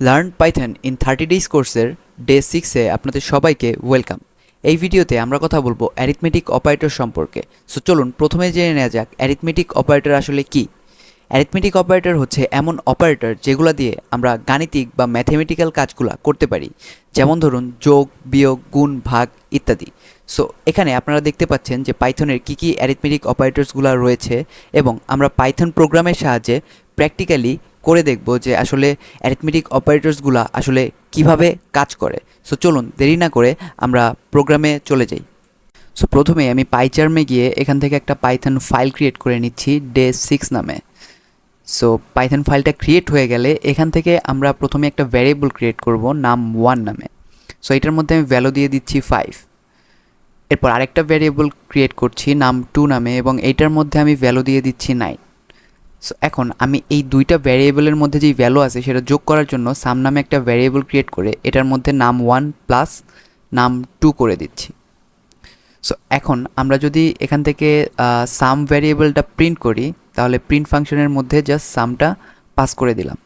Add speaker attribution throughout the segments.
Speaker 1: Learn python in thirty days কোর্সের day সিক্সে আপনাদের সবাইকে ওয়েলকাম এই ভিডিওতে আমরা কথা বলব অ্যারিথমেটিক অপারেটর সম্পর্কে। সো চলুন প্রথমে জেনে নেওয়া যাক অ্যারিথমেটিক অপারেটর আসলে কি। অ্যারিথমেটিক অপারেটর হচ্ছে এমন অপারেটর যেগুলো দিয়ে আমরা গাণিতিক বা ম্যাথমেটিক্যাল কাজগুলো করতে পারি। যেমন ধরুন যোগ, বিয়োগ, গুণ, ভাগ ইত্যাদি। সো এখানে আপনারা দেখতে পাচ্ছেন যে পাইথনের কী কী অ্যারিথমেটিক অপারেটরসগুলো রয়েছে এবং আমরা পাইথন প্রোগ্রামের সাহায্যে প্র্যাকটিক্যালি করে দেখব যে আসলে অ্যারিথমেটিক অপারেটরসগুলো আসলে কীভাবে কাজ করে। সো চলুন, দেরি না করে আমরা প্রোগ্রামে চলে যাই। সো প্রথমে আমি পাইচার্মে গিয়ে এখান থেকে একটা পাইথন ফাইল ক্রিয়েট করে নিচ্ছি ডে সিক্স নামে। সো পাইথন ফাইলটা ক্রিয়েট হয়ে গেলে এখান থেকে আমরা প্রথমে একটা ভ্যারিয়েবল ক্রিয়েট করব নাম ওয়ান নামে। সো এটার মধ্যে আমি ভ্যালু দিয়ে দিচ্ছি ফাইভ এরপর আরেকটা ভ্যারিয়েবল ক্রিয়েট করছি নাম টু নামে এবং এইটার মধ্যে আমি ভ্যালু দিয়ে দিচ্ছি নাইন সো এখন আমি এই দুইটা ভ্যারিয়েবলের মধ্যে যেই ভ্যালু আছে সেটা যোগ করার জন্য সাম নামে একটা ভ্যারিয়েবল ক্রিয়েট করে এটার মধ্যে নাম ওয়ান প্লাস নাম টু করে দিচ্ছি। সো এখন আমরা যদি এখান থেকে সাম ভ্যারিয়েবলটা প্রিন্ট করি, তাহলে প্রিন্ট ফাংশনের মধ্যে জাস্ট সামটা পাস করে দিলাম।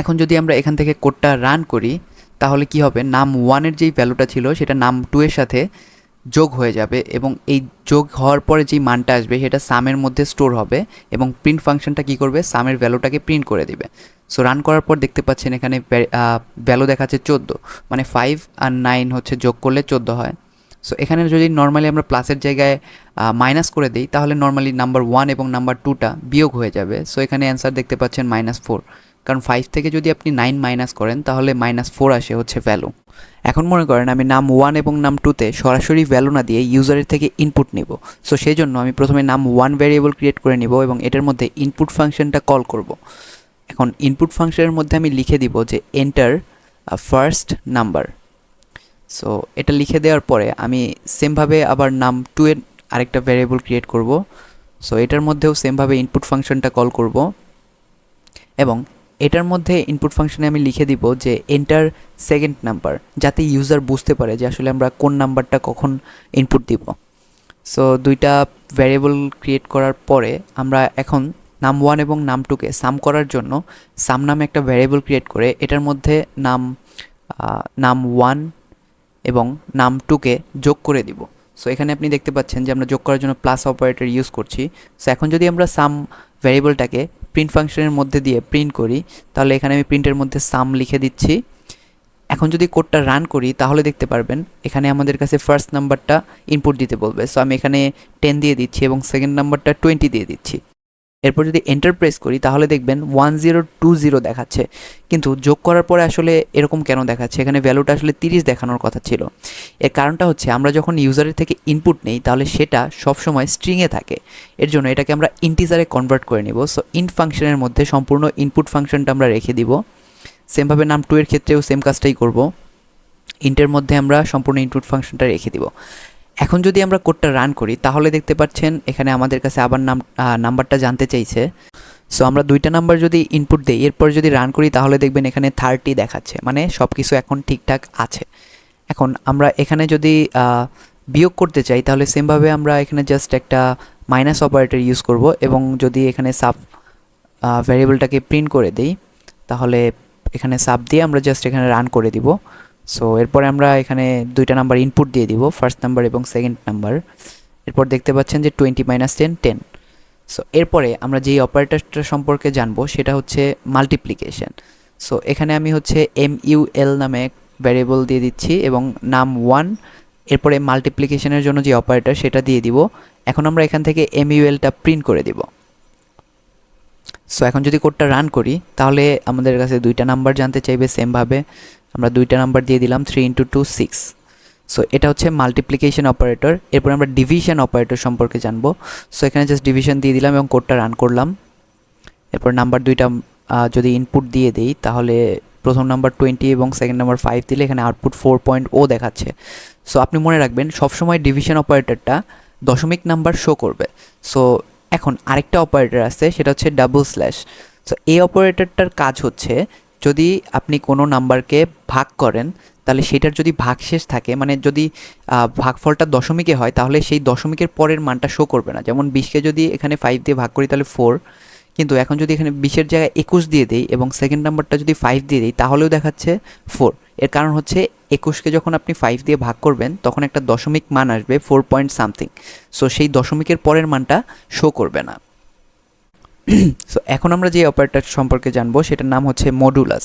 Speaker 1: এখন যদি আমরা এখান থেকে কোডটা রান করি, তাহলে কি হবে? নাম ওয়ানের যেই ভ্যালুটা ছিল, সেটা নাম টু এর সাথে যোগ হয়ে যাবে এবং এই যোগ হওয়ার পরে যেই মানটা আসবে সেটা সামের মধ্যে স্টোর হবে এবং প্রিন্ট ফাংশনটা কি করবে? সামের ভ্যালুটাকে প্রিন্ট করে দিবে। সো রান করার পর দেখতে পাচ্ছেন এখানে ভ্যালু দেখাচ্ছে চোদ্দ। মানে ফাইভ আর নাইন হচ্ছে যোগ করলে চোদ্দ হয়। সো এখানে যদি নর্মালি আমরা প্লাসের জায়গায় মাইনাস করে দিই, তাহলে নর্মালি নাম্বার ওয়ান এবং নাম্বার টুটা বিয়োগ হয়ে যাবে। সো এখানে অ্যান্সার দেখতে পাচ্ছেন মাইনাস ফোর কারণ ফাইভ থেকে যদি আপনি নাইন মাইনাস করেন, তাহলে মাইনাস ফোর আসে হচ্ছে ভ্যালু এখন মনে করেন আমি নাম ওয়ান এবং নাম টুতে সরাসরি ভ্যালু না দিয়ে ইউজারের থেকে ইনপুট নিব। সো সেই জন্য আমি প্রথমে নাম ওয়ান ভ্যারিয়েবল ক্রিয়েট করে নিব এবং এটার মধ্যে ইনপুট ফাংশনটা কল করব। এখন ইনপুট ফাংশনের মধ্যে আমি লিখে দিব যে এন্টার ফার্স্ট নাম্বার সো এটা লিখে দেওয়ার পরে আমি সেমভাবে আবার নাম টু এর আরেকটা ভ্যারিয়েবল ক্রিয়েট করব। সো এটার মধ্যেও সেমভাবে ইনপুট ফাংশনটা কল করব। এবং এটার মধ্যে ইনপুট ফাংশনে আমি লিখে দিব যে এন্টার সেকেন্ড নাম্বার যাতে ইউজার বুঝতে পারে যে আসলে আমরা কোন নাম্বারটা কখন ইনপুট দিব। সো দুইটা ভ্যারিয়েবল ক্রিয়েট করার পরে আমরা এখন নাম ওয়ান এবং নাম টুকে সাম করার জন্য সাম নামে একটা ভ্যারিয়েবল ক্রিয়েট করে এটার মধ্যে নাম নাম ওয়ান এবং নাম টুকে যোগ করে দিব। সো এখানে আপনি দেখতে পাচ্ছেন যে আমরা যোগ করার জন্য প্লাস অপারেটর ইউজ করছি। সো এখন যদি আমরা সাম ভ্যারিয়েবলটাকে প্রিন্ট ফাংশনের মধ্যে দিয়ে প্রিন্ট করি, তাহলে এখানে আমি প্রিন্টের মধ্যে সাম লিখে দিচ্ছি। এখন যদি কোডটা রান করি, তাহলে দেখতে পারবেন, এখানে আমাদের কাছে ফার্স্ট নাম্বারটা ইনপুট দিতে বলবে। সো আমি এখানে টেন দিয়ে দিচ্ছি এবং সেকেন্ড নাম্বারটা টোয়েন্টি দিয়ে দিচ্ছি। এরপর যদি এন্টার প্রেস করি, তাহলে দেখবেন ওয়ান জিরো টু জিরো দেখাচ্ছে। কিন্তু যোগ করার পরে আসলে এরকম কেন দেখাচ্ছে? এখানে ভ্যালুটা আসলে তিরিশ দেখানোর কথা ছিল। এর কারণটা হচ্ছে, আমরা যখন ইউজারের থেকে ইনপুট নেই, তাহলে সেটা সবসময় স্ট্রিংয়ে থাকে। এর জন্য এটাকে আমরা ইন্টিজারে কনভার্ট করে নিব। সো ইন ফাংশনের মধ্যে সম্পূর্ণ ইনপুট ফাংশনটা আমরা রেখে দিব। সেমভাবে নাম টু এর ক্ষেত্রেও সেম কাজটাই করব। ইন্টের মধ্যে আমরা সম্পূর্ণ ইনপুট ফাংশনটা রেখে দিব। এখন যদি আমরা কোডটা রান করি, তাহলে দেখতে পাচ্ছেন এখানে আমাদের কাছে আবার নাম নাম্বারটা জানতে চাইছে। সো আমরা দুইটা নাম্বার যদি ইনপুট দিই, এরপর যদি রান করি, তাহলে দেখবেন এখানে থার্টি দেখাচ্ছে। মানে সব কিছু এখন ঠিকঠাক আছে। এখন আমরা এখানে যদি বিয়োগ করতে চাই, তাহলে সেমভাবে আমরা এখানে জাস্ট একটা মাইনাস অপারেটর ইউজ করব এবং যদি এখানে সাব ভ্যারিয়েবলটাকে প্রিন্ট করে দিই, তাহলে এখানে সাব দিয়ে আমরা জাস্ট এখানে রান করে দিব। সো এরপরে আমরা এখানে দুইটা নাম্বার ইনপুট দিয়ে দিব ফার্স্ট নাম্বার এবং সেকেন্ড নাম্বার এরপর দেখতে পাচ্ছেন যে twenty minus ten ten so এরপরে আমরা যেই অপারেটরটা সম্পর্কে জানব সেটা হচ্ছে মাল্টিপ্লিকেশন সো এখানে আমি হচ্ছে এম ইউ এল নামে ভ্যারিয়েবল দিয়ে দিচ্ছি এবং নাম ওয়ান এরপরে মাল্টিপ্লিকেশনের জন্য যে অপারেটর সেটা দিয়ে দিব। এখন আমরা এখান থেকে এম ইউএলটা প্রিন্ট করে দিব। সো এখন যদি কোডটা রান করি, তাহলে আমাদের কাছে দুইটা নাম্বার জানতে চাইবে সেমভাবে আমরা দুইটা নাম্বার দিয়ে দিলাম three into two six so এটা হচ্ছে মাল্টিপ্লিকেশন অপারেটর এরপর আমরা ডিভিশন অপারেটর সম্পর্কে জানব। সো এখানে জাস্ট ডিভিশন দিয়ে দিলাম এবং কোডটা রান করলাম। এরপর নাম্বার দুইটা যদি ইনপুট দিয়ে দিই, তাহলে প্রথম নাম্বার টোয়েন্টি এবং সেকেন্ড নাম্বার ফাইভ দিলে এখানে আউটপুট ফোর পয়েন্ট ও দেখাচ্ছে। সো আপনি মনে রাখবেন, সবসময় ডিভিশন অপারেটরটা দশমিক নাম্বার শো করবে। সো এখন আরেকটা অপারেটর আছে, সেটা হচ্ছে ডাবল স্ল্যাশ সো এই অপারেটরটার কাজ হচ্ছে যদি আপনি কোনো নাম্বারকে ভাগ করেন, তাহলে সেটার যদি ভাগশেষ থাকে মানে যদি ভাগফলটা দশমিকে হয়, তাহলে সেই দশমিকের পরের মানটা শো করবে না। যেমন বিশকে যদি এখানে ফাইভ দিয়ে ভাগ করি, তাহলে ফোর কিন্তু এখন যদি এখানে বিশের জায়গায় একুশ দিয়ে দিই এবং সেকেন্ড নাম্বারটা যদি ফাইভ দিয়ে দিই, তাহলেও দেখাচ্ছে ফোর এর কারণ হচ্ছে, একুশকে যখন আপনি ফাইভ দিয়ে ভাগ করবেন, তখন একটা দশমিক মান আসবে ফোর পয়েন্ট সামথিং সো সেই দশমিকের পরের মানটা শো করবে না। সো এখন আমরা যে অপারেটর সম্পর্কে জানব, সেটার নাম হচ্ছে মডুলাস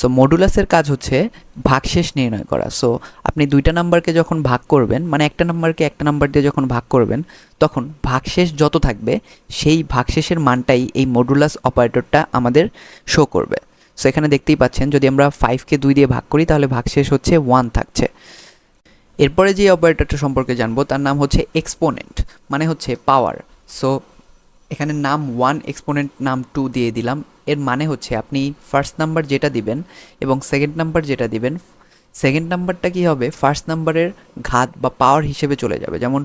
Speaker 1: সো মডুলাসের কাজ হচ্ছে ভাগশেষ নির্ণয় করা। সো আপনি দুইটা নাম্বারকে যখন ভাগ করবেন মানে একটা নাম্বারকে একটা নাম্বার দিয়ে যখন ভাগ করবেন, তখন ভাগশেষ যত থাকবে, সেই ভাগশেষের মানটাই এই মডুলাস অপারেটরটা আমাদের শো করবে। সো এখানে দেখতেই পাচ্ছেন, যদি আমরা ফাইভকে দুই দিয়ে ভাগ করি, তাহলে ভাগশেষ হচ্ছে ওয়ান থাকছে। এরপরে যে অপারেটরটা সম্পর্কে জানব, তার নাম হচ্ছে এক্সপোনেন্ট মানে হচ্ছে পাওয়ার সো এখানে নাম ওয়ান এক্সপোনেন্ট নাম টু দিয়ে দিলাম। এর মানে হচ্ছে আপনি ফার্স্ট নাম্বার যেটা দিবেন এবং সেকেন্ড নাম্বার যেটা দিবেন সেকেন্ড নাম্বারটা কি হবে? ফার্স্ট নাম্বারের ঘাত বা পাওয়ার হিসেবে চলে যাবে। যেমন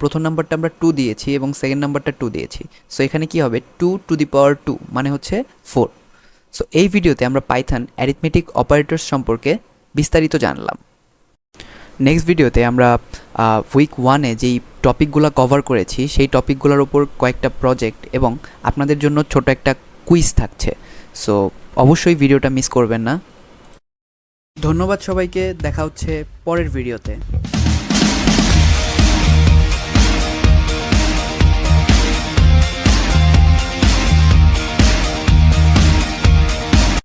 Speaker 1: প্রথম নাম্বারটা আমরা টু দিয়েছি এবং সেকেন্ড নাম্বারটা টু দিয়েছি। সো এখানে কি হবে? Two to the power two মানে হচ্ছে ফোর সো এই ভিডিওতে আমরা পাইথন অ্যারিথমেটিক অপারেটরস সম্পর্কে বিস্তারিত জানলাম। নেক্সট ভিডিওতে আমরা উইক ওয়ানে যেই টপিকগুলো কভার করেছি, সেই টপিকগুলোর ওপর কয়েকটা প্রজেক্ট এবং আপনাদের জন্য ছোট একটা কুইজ থাকছে। সো অবশ্যই ভিডিওটা মিস করবেন না। ধন্যবাদ সবাইকে, দেখা হচ্ছে পরের ভিডিওতে